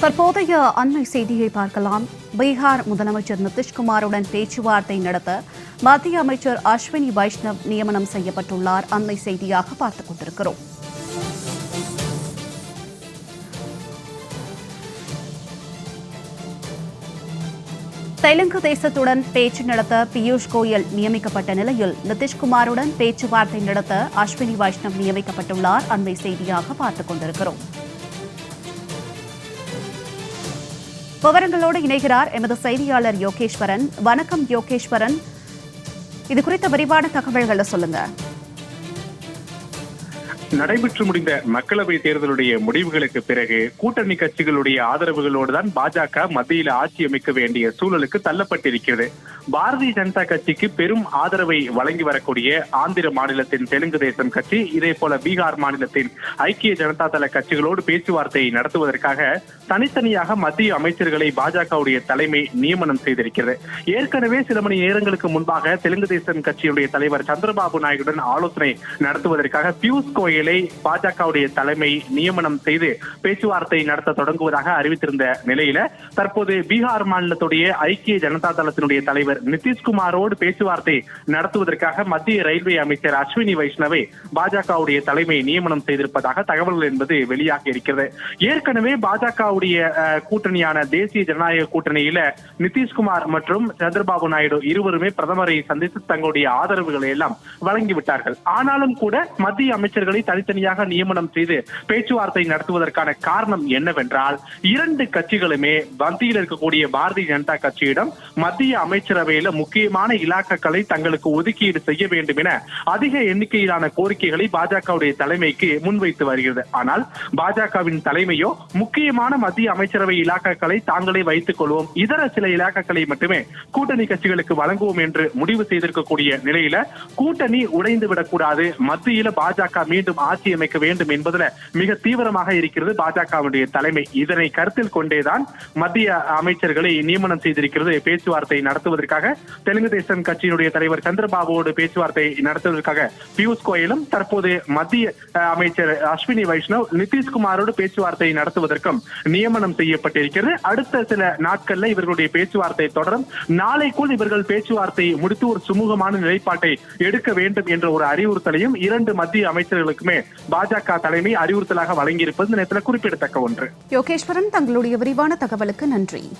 தற்போதைய அண்மை செய்தியை பார்க்கலாம். பீகார் முதலமைச்சர் நிதிஷ்குமாருடன் பேச்சுவார்த்தை நடத்த மத்திய அமைச்சர் அஸ்வினி வைஷ்ணவ் நியமனம் செய்யப்பட்டுள்ளார். அண்மை செய்தியாக பார்த்துக் கொண்டிருக்கிறோம். தெலுங்கு தேசத்துடன் பேச்சு நடத்த பியூஷ் கோயல் நியமிக்கப்பட்ட நிலையில் நிதிஷ்குமாருடன் பேச்சுவார்த்தை நடத்த அஸ்வினி வைஷ்ணவ் நியமிக்கப்பட்டுள்ளார். அண்மை செய்தியாக பார்த்துக் கொண்டிருக்கிறோம். விவரங்களோடு இணைகிறார் எமது செய்தியாளர் யோகேஸ்வரன். வணக்கம் யோகேஸ்வரன். இது குறித்த விரிவான தகவல்களை சொல்லுங்க. நடைபெற்று முடிந்த மக்களவை தேர்தலுடைய முடிவுகளுக்கு பிறகு கூட்டணி கட்சிகளுடைய ஆதரவுகளோடு தான் பாஜக மத்தியில் ஆட்சி அமைக்க வேண்டிய சூழலுக்கு தள்ளப்பட்டிருக்கிறது. பாரதிய ஜனதா கட்சிக்கு பெரும் ஆதரவை வழங்கி வரக்கூடிய ஆந்திர மாநிலத்தின் தெலுங்கு தேசம் கட்சி இதே போல பீகார் மாநிலத்தின் ஐக்கிய ஜனதா தள கட்சிகளோடு பேச்சுவார்த்தை நடத்துவதற்காக தனித்தனியாக மத்திய அமைச்சர்களை பாஜகவுடைய தலைமை நியமனம் செய்திருக்கிறது. ஏற்கனவே சில மணி நேரங்களுக்கு முன்பாக தெலுங்கு தேசம் கட்சியுடைய தலைவர் சந்திரபாபு நாயுடுடன் ஆலோசனை நடத்துவதற்காக பியூஷ் கோயல் பாஜகவுடைய தலைமை நியமனம் செய்து பேச்சுவார்த்தை நடத்த தொடங்குவதாக அறிவித்திருந்த நிலையில தற்போது பீகார் மாநிலத்துடைய ஐக்கிய ஜனதா தளத்தினுடைய தலைவர் நிதிஷ்குமாரோடு பேச்சுவார்த்தை நடத்துவதற்காக மத்திய ரயில்வே அமைச்சர் அஸ்வினி வைஷ்ணவை பாஜகவுடைய தலைமை நியமனம் செய்திருப்பதாக தகவல்கள் என்பது வெளியாகி இருக்கிறது. ஏற்கனவே பாஜகவுடைய கூட்டணியான தேசிய ஜனநாயக கூட்டணியில நிதிஷ்குமார் மற்றும் சந்திரபாபு நாயுடு இருவருமே பிரதமரை சந்தித்து தங்களுடைய ஆதரவுகளை எல்லாம் வழங்கிவிட்டார்கள். ஆனாலும் கூட மத்திய அமைச்சர்களை தனித்தனியாக நியமனம் செய்து பேச்சுவார்த்தை நடத்துவதற்கான காரணம் என்னவென்றால் இரண்டு கட்சிகளுமே மத்தியில் இருக்கக்கூடிய பாரதிய ஜனதா கட்சியிடம் மத்திய அமைச்சரவையில முக்கியமான இலாக்காக்களை தங்களுக்கு ஒதுக்கீடு செய்ய வேண்டும் என அதிக எண்ணிக்கையிலான கோரிக்கைகளை பாஜகவுடைய தலைமைக்கு முன்வைத்து வருகிறது. ஆனால் பாஜகவின் தலைமையோ முக்கியமான மத்திய அமைச்சரவை இலாக்காக்களை தாங்களே வைத்துக் கொள்வோம். இதர சில இலாக்காக்களை மட்டுமே கூட்டணி கட்சிகளுக்கு வழங்குவோம் என்று முடிவு செய்திருக்கக்கூடிய நிலையில கூட்டணி உடைந்து விடக்கூடாது. மத்தியில பாஜக மீண்டும் ஆட்சி அமைக்க வேண்டும் என்பதுல மிக தீவிரமாக இருக்கிறது பாஜகவுடைய தலைமை. இதனை கருத்தில் கொண்டேதான் மத்திய அமைச்சர்களை நியமனம் செய்திருக்கிறது பேச்சுவார்த்தை நடத்துவதற்காக. தெலுங்கு தேசம் கட்சியினுடைய தலைவர் சந்திரபாபுவோடு பேச்சுவார்த்தை நடத்துவதற்காக பியூஷ் கோயலும் தற்போது மத்திய அமைச்சர் அஸ்வினி வைஷ்ணவ் நிதிஷ்குமாரோடு பேச்சுவார்த்தை நடத்துவதற்கும் நியமனம் செய்யப்பட்டிருக்கிறது. அடுத்த சில நாட்கள்ல இவர்களுடைய பேச்சுவார்த்தை தொடரும். நாளைக்குள் இவர்கள் பேச்சுவார்த்தை முடித்து ஒரு சுமூகமான நிலைப்பாட்டை எடுக்க வேண்டும் என்ற ஒரு அறிவுறுத்தலையும் இரண்டு மத்திய அமைச்சர்களுக்குமே பாஜக தலைமை அறிவுறுத்தலாக வழங்கியிருப்பது இந்த நேரத்தில் குறிப்பிடத்தக்க ஒன்று. யோகேஸ்வரன் தங்களுடைய விரிவான தகவலுக்கு நன்றி.